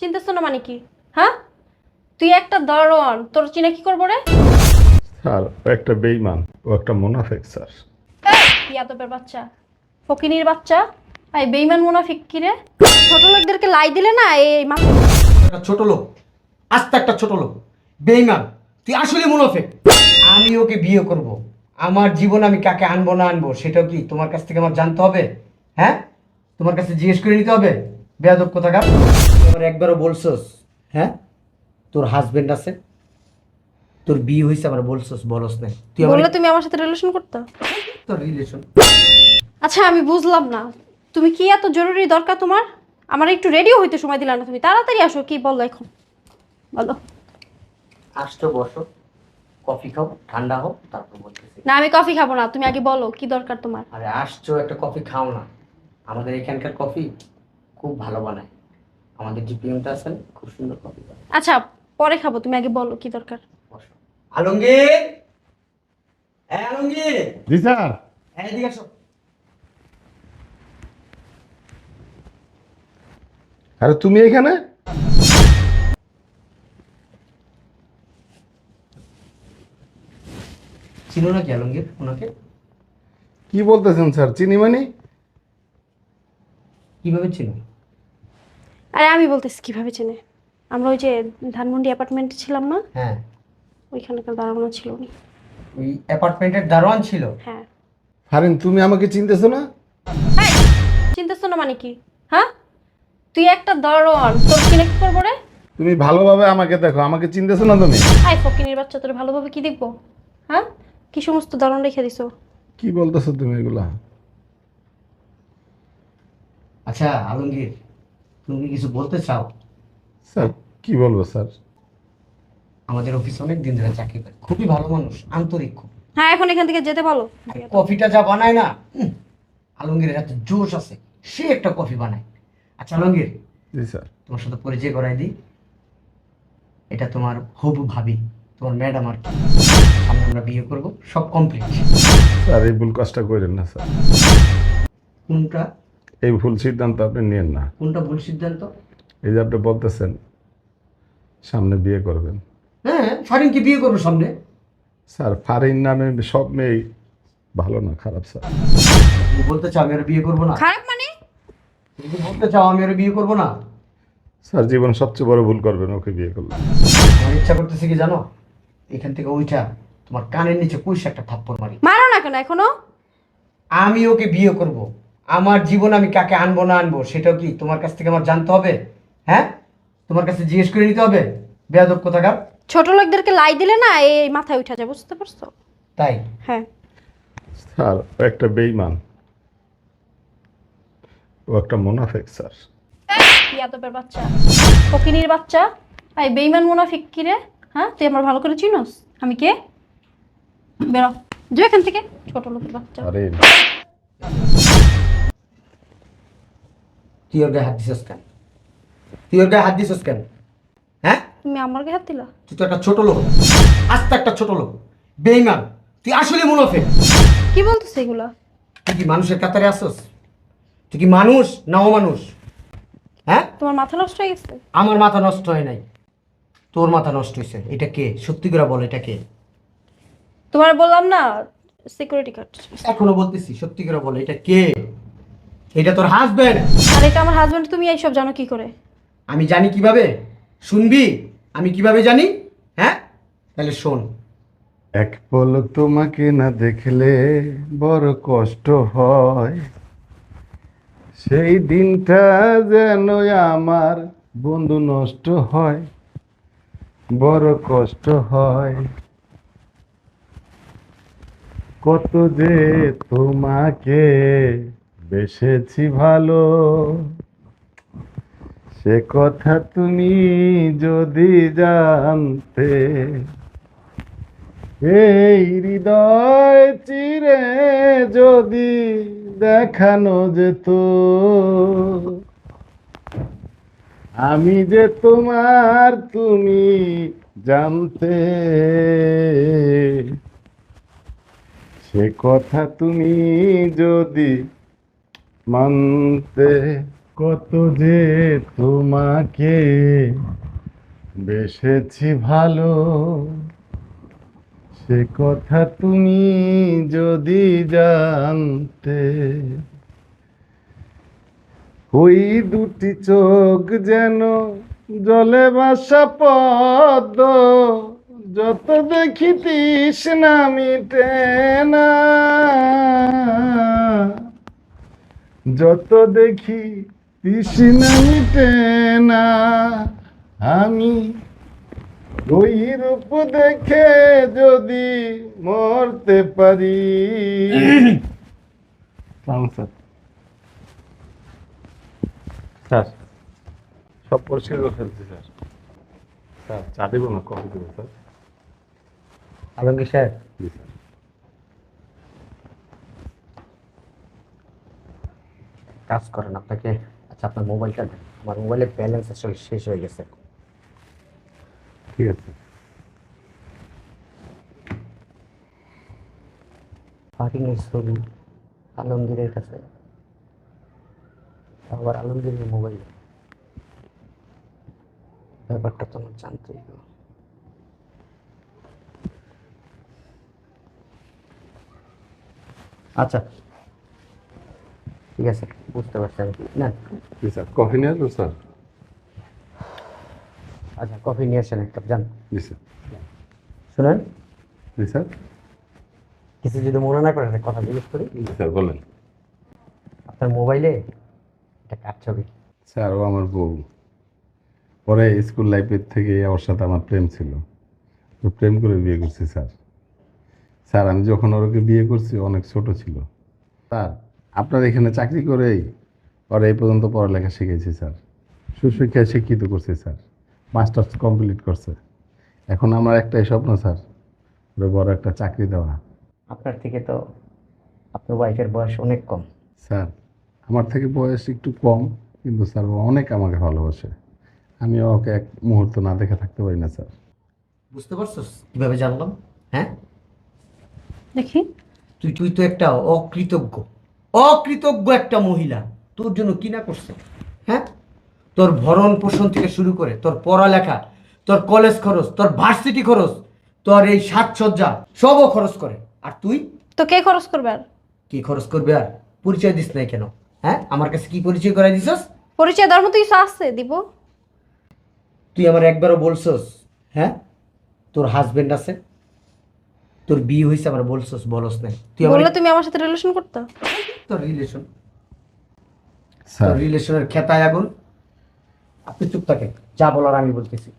চিন্তাছ না মানে কি? হ্যাঁ? তুই একটা দরন তোর চিনা কি করব রে? স্যার ও একটা বেইমান ও একটা মুনাফেক স্যার। ইয়াদবের বাচ্চা? ফকিনির বাচ্চা? এই বেইমান মুনাফিক কি রে? ছোট লোকদেরকে লাই দিলে না এই মাথা একটা ছোট লোক আস্তে একটা ছোট লোক বেইমান তুই আসলে মুনাফেক। আমি ওকে বিয়ে করব। আমার জীবন আমি কাকে আনব না আনব সেটাও কি তোমার কাছ থেকে আমার জানতে হবে? হ্যাঁ? তোমার কাছে জিজ্ঞেস করে নিতে হবে? বেয়াদব কোথাকার? আমার একবারও বলছস হ্যাঁ? তোর হাজবেন্ড আছে তোর বিয়ে হয়েছে আমার বলছস বলস না তুই আমার বললে তুমি আমার সাথে রিলেশন করতে? তোর রিলেশন আচ্ছা আমি বুঝলাম না। তুমি কি এত জরুরি দরকার তোমার? আমার একটু রেডিও হইতে সময় দিলা না তুমি। তাড়াতাড়ি আসো কি বলো এখন? বলো। আসতো বসো। কফি খাও ঠান্ডা হোক তারপর বলতেছি। না আমি কফি খাব না। তুমি আগে বলো কি দরকার তোমার? আরে আসছো একটা কফি খাও না। আমাদের এখানকার কফি খুব ভালো বানায়। আমাদের যে পিয়নটা আছেন খুব সুন্দর কফি বানায়। আচ্ছা পরে খাব তুমি আগে বলো কি দরকার। বসো। আলমগীর! হ্যাঁ আলমগীর! জি স্যার। হ্যাঁ এদিকে আসো। আরে তুমি এখানে? চিনো নাকি আলমগীর ওনাকে? কি বলতেছেন স্যার চিনি মানে? কীভাবে চিনো? আরে আমি বলতেছি কীভাবে চেনে? আমরা ওই যে ধানমন্ডি অ্যাপার্টমেন্টে ছিলাম না? হ্যাঁ। ওইখানে ওইখানকার দাঁড়ানো ছিল উনি। ওই অ্যাপার্টমেন্টের দারোয়ান ছিল? হ্যাঁ। ফারিন তুমি আমাকে চিনতেছো না? চিন্তাছ না মানে কি? হ্যাঁ? তুই একটা দরন তোর কিনে কি করব রে? তুমি ভালোভাবে আমাকে দেখো আমাকে চিনতেছো না তুমি? আই ফকিনির বাচ্চা তোর ভালোভাবে কি দেখব? হ্যাঁ? কি সমস্ত দরন রেখে দিছো? কি বলতেছো তুমি এগুলা? আচ্ছা আলমগীর তুমি কিছু বলতে চাও? স্যার কি বলব স্যার? আমাদের অফিসে অনেক দিন ধরে চাকরি করে। খুবই ভালো মানুষ আন্তরিক খুব। হ্যাঁ এখন এখান থেকে যেতে বলো। কফিটা যা বানায় না আলমগীরের এত জোশ আছে সে একটা কফি বানায়। আচ্ছা আলমগীর জি স্যার। তোমার সাথে পরিচয় করাই দিই। এটা তোমার হবু ভাবি তোমার ম্যাডাম আর কি। আমরা বিয়ে করব সব কমপ্লিট স্যার এই ভুল কাজটা করেন না স্যার। কোনটা? এই ভুল সিদ্ধান্ত আপনি নিয়েন না। কোনটা ভুল সিদ্ধান্ত? এই যে আপনি বলতেছেন সামনে বিয়ে করবেন। হ্যাঁ ফারিনকে বিয়ে করব সামনে? স্যার ফারিন নামে সব মেয়ে ভালো না খারাপ স্যার। তুমি বলতে চাও আমি আর বিয়ে করব না? খারাপ মানে? তুমি কি বলতে চাও আমি আর বিয়ে করব না? স্যার জীবন সবচেয়ে বড় ভুল করবেন ওকে বিয়ে করলে। আমার ইচ্ছা করতেছে কি জানো? এখান থেকে ওইটা তোমার কানের নিচে কুইশ একটা থাপ্পড় মারি। মারো না কেন এখনও? আমি ওকে বিয়ে করব। আমার জীবন আমি কাকে আনব না আনব সেটাও কি তোমার কাছ থেকে আমার জানতে হবে? হ্যাঁ? তোমার কাছে জিজ্ঞেস করে নিতে হবে? বেয়াদব কোথাকার? ছোট লোকদেরকে লাই দিলে না এই মাথায় উঠা যায় বুঝতে পারছ? তাই? হ্যাঁ। স্যার ও একটা বেইমান ও একটা মুনাফেক স্যার। ইয়াদবের বাচ্চা ফকিনির বাচ্চা। এই বেইমান মুনাফিক কি রে? হ্যাঁ? তুই আমার ভালো করে চিনোস? আমি কে? বেরো। যে এখান থেকে ছোট লোকের বাচ্চা। আরে তুই ওর গায়ে হাত দিছিস কেন? তুই ওর গায়ে হাত দিছিস কেন? হ্যাঁ? তুমি আমার গায়ে হাত দিলা? তুই তো একটা ছোট লোক। আস্তে একটা ছোট লোক। বেইমান। তুই আসলে মুনাফে কি বলতেছে এগুলা? তুই কি মানুষের কাতারে তুই কি মানুষ না মানুষ হ্যাঁ? তোমার মাথা নষ্ট হয়ে গেছে? আমার মাথা নষ্ট হয় নাই। তোর মাথা নষ্ট হয়েছে এটা কে? সত্যি করে বল এটা কে? তোমার বললাম না সিকিউরিটি গার্ড এখনও বলতেছি সত্যি করে বল এটা কে? এটা তোর হাজবেন্ড আর এটা আমার হাজবেন্ড তুমি এইসব জানো কি করে? আমি জানি কীভাবে? শুনবি? আমি কীভাবে জানি? হ্যাঁ? তাহলে শোন। এক পলক তোমাকে না দেখলে বড় কষ্ট হয়। সেই দিনটা যেন আমার বন্ধু নষ্ট হয় বড় কষ্ট হয়। কত যে তোমাকে বেসেছি ভালো। সে কথা তুমি যদি জানতে, এই হৃদয় চিরে যদি দেখানো যেত। আমি যে তোমার তুমি জানতে, সে কথা তুমি যদি মানতে কত যে তোমাকে বেসেছি ভালো, সে কথা তুমি যদি জানতে। ওই দুটি চোখ যেন জলে বাসা পদ্ম, যত দেখি তৃষ্ণা মিটে না। যত দেখি তৃষ্ণা মিটে না আমি ওই রূপ দেখে যদি মরতে পারি। স্যার স্যার সব পরিষ্কার করে ফেলছি স্যার স্যার চা দেবো না কফি দেবো স্যার আলমগীর সাহেব জি স্যার কাজ করেন আপনাকে আচ্ছা আপনার মোবাইলটা দেন। আমার মোবাইলের ব্যালেন্স আসলে শেষ হয়ে গেছে। ঠিক আছে। ফারিনের ছবি আলমগীরের কাছে। আবার আলমগীরের মোবাইল। ব্যাপারটা তো আমার জানতেই হবে। আচ্ছা। ঠিক আছে। বুঝতে পারছি আমি। না জি স্যার কফি নিয়ে আসব স্যার? আচ্ছা কফি নিয়ে আসেন একটা যান। জি স্যার। শুনেন। জি স্যার। কিছু যদি মনে না করেন কথা জিজ্ঞেস করি। জি স্যার বলেন। আপনার মোবাইলে একটা কার ছবি? স্যার ও আমার বউ। পরে স্কুল লাইফের থেকে ওর সাথে আমার প্রেম ছিল। তো প্রেম করে বিয়ে করছি স্যার। স্যার আমি যখন ওরকে বিয়ে করছি অনেক ছোট ছিল। স্যার আপনার এখানে চাকরি করেই ওরা এই পর্যন্ত পড়ালেখা শিখেছি স্যার। সুশিক্ষায় শিক্ষিত করছি স্যার। মাস্টার্স কমপ্লিট করছে। এখন আমার একটাই স্বপ্ন স্যার ওরে বড় একটা চাকরি দেওয়া। আপনার থেকে তো আপনার ওয়াইফের বয়স অনেক কম। স্যার আমার থেকে বয়স একটু কম কিন্তু স্যার ও অনেক আমাকে ভালোবাসে। আমি ওকে এক মুহূর্ত না দেখে থাকতে পারি না স্যার। বুঝতে পারছস কীভাবে জানলাম? হ্যাঁ? দেখি। তুই তুই তো একটা অকৃতজ্ঞ। অকৃতজ্ঞ একটা মহিলা। তোর জন্য কি না করছে? হ্যাঁ? তোর ভরণ পোষণ থেকে শুরু করে তোর পড়ালেখা তোর কলেজ খরচ তোর ভার্সিটি খরচ তোর এই সাজসজ্জা সবও খরচ করে। আর তুই? তো কে খরচ করবে আর? কি খরচ করবে আর? পরিচয় দিস নাই কেন? হ্যাঁ? আমার কাছে কি পরিচয় করাই দিছস? পরিচয় দেওয়ার মতো কিছু আছে দিব। তুই আমার একবারও বলছস হ্যাঁ? তোর হাজবেন্ড আছে। তোর বিয়ে হয়েছে আমার বলছস বলস নাই। তুই আমার বললে তুমি আমার সাথে রিলেশন করতে? তোর রিলেশন তোর রিলেশনের খেতায় আগুন। আপনি চুপ থাকে যা বলার আমি বলতেছি।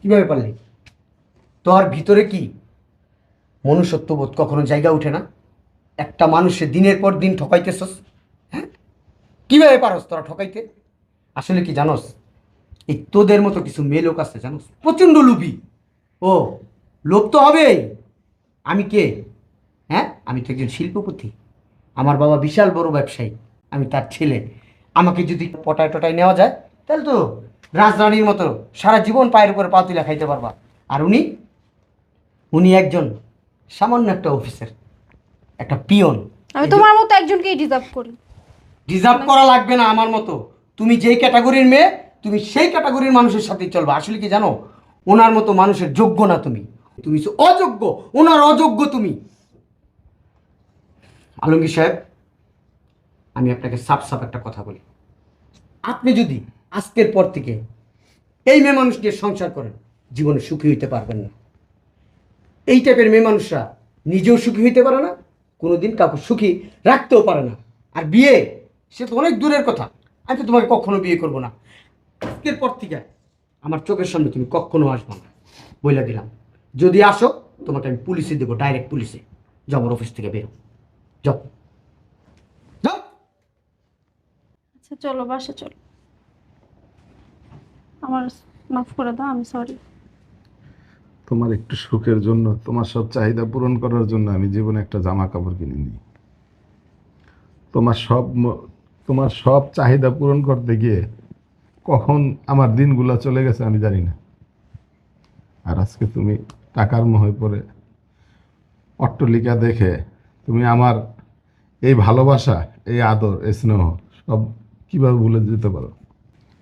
কীভাবে পারলি? তোর ভিতরে কি মনুষ্যত্ববোধ কখনো জায়গা উঠে না? একটা মানুষে দিনের পর দিন ঠকাইতেছস হ্যাঁ? কীভাবে পারস তোরা ঠকাইতে? আসলে কি জানোস এই তোদের মতো কিছু মেয়ে লোক আছে জানোস প্রচণ্ড লোভী। ও লোভ তো হবেই। আমি কে? হ্যাঁ? আমি তো একজন শিল্পপতি। আমার বাবা বিশাল বড় ব্যবসায়ী আমি তার ছেলে। আমাকে যদি পটায় টটায় নেওয়া যায় তাহলে তো রাজরানীর মতো সারা জীবন পায়ের উপরে পা তুলে খাইতে পারবা। আর উনি উনি একজন সামান্য একটা অফিসার একটা পিয়ন। আমি তোমার মতো একজনকেই ডিজার্ভ করি। ডিজার্ভ করা লাগবে না আমার মতো। তুমি যেই ক্যাটাগরির মেয়ে তুমি সেই ক্যাটাগরির মানুষের সাথেই চলবে। আসলে কি জানো? ওনার মতো মানুষের যোগ্য না তুমি। তুমি অযোগ্য ওনার অযোগ্য তুমি। আলমগীর সাহেব, আমি আপনাকে সাপ সাপ একটা কথা বলি। আপনি যদি আজকের পর থেকে এই মেয়ে মানুষ নিয়ে সংসার করেন, জীবনে সুখী হইতে পারবেন না। এই টাইপের মেয়ে মানুষরা নিজেও সুখী হইতে পারে না, কোনোদিন কাউকে সুখী রাখতেও পারে না। আর বিয়ে, সে তো অনেক দূরের কথা, আমি তো তোমাকে কখনো বিয়ে করব না। আজকের পর থেকে আমার চোখের সামনে তুমি কখনো আসবে না, বইলা দিলাম। যদি আসো, তোমাকে আমি পুলিশে দেবো, ডাইরেক্ট পুলিশে, যাও অফিস থেকে বেরো। যাও। যাও। আচ্ছা চলো বাসে চলো। আমার মাফ করে দাও আমি সরি তোমার একটু সুখের জন্য তোমার সব চাহিদা পূরণ করার জন্য আমি জীবনে একটা জামা কাপড় কিনে নিই তোমার সব তোমার সব চাহিদা পূরণ করতে গিয়ে কখন আমার দিনগুলো চলে গেছে আমি জানি না। আর আজকে তুমি টাকার মোহে পড়ে অট্টলিকা দেখে তুমি আমার এই ভালোবাসা, এই আদর, এই স্নেহ সব কীভাবে ভুলে যেতে পারো?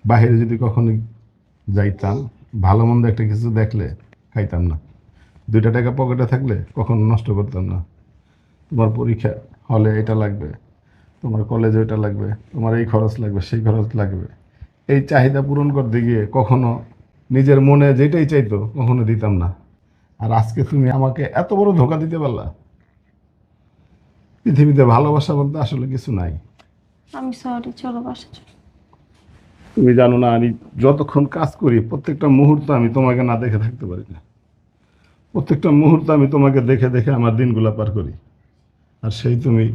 বাইরে যদি কখনো যাইতাম, ভালো মন্দ একটা কিছু দেখলে খাইতাম না। দুইটা টাকা পকেটে থাকলে কখনো নষ্ট করতাম না। তোমার পরীক্ষা হলে এটা লাগবে, তোমার কলেজে এটা লাগবে, তোমার এই খরচ লাগবে, সেই খরচ লাগবে। এই চাহিদা পূরণ করতে গিয়ে কখনো নিজের মনে যেটাই চাইতো কখনো দিতাম না। আর আজকে তুমি আমাকে এত বড় ধোকা দিতে পারলা। পৃথিবীতে ভালোবাসা বলতে আসলে কিছু নাই। আমি সরি চলো বাসা চলো। তুমি জানো না আমি যতক্ষণ কাজ করি প্রত্যেকটা মুহূর্ত আমি তোমাকে না দেখে থাকতে পারি না। প্রত্যেকটা মুহূর্ত আমি তোমাকে দেখে দেখে আমার দিনগুলো পার করি। আর সেই তুমি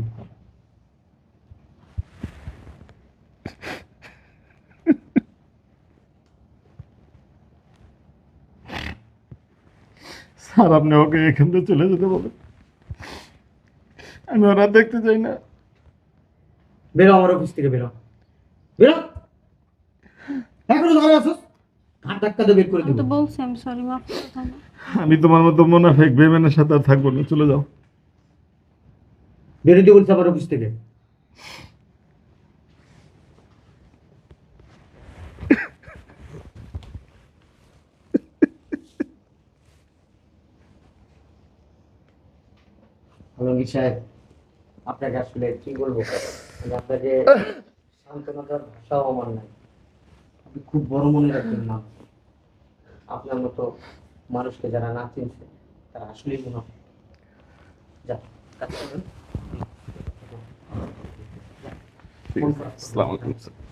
স্যার আপনি ওকে এখান থেকে চলে যেতে বলেন। আমি ওরা দেখতে চাই না। বেরো আমার অফিস থেকে বেরো। বেরো। এখনও ধরে ঘাট ধাক্কা দিয়ে বের করে তো বলছি আমি সরি মাফ। আমি তোমার মতো মোনাফেক বেমেনের সাথে আর থাকব না। চলে যাও। বেরোতে বলছি আমার অফিস থেকে। আলমগীর সাহেব আপনাকে আসলে কি বলব? আপনাকে সান্ত্বনা দেওয়ার ভাষাও আমার নাই। আপনি খুব বড় মনে রাখবেন না আপনার মতো মানুষকে যারা না চিনছে তারা আসলেই মনে হয়। যা কাজ করবেন ঠিক আসসালামু আলাইকুম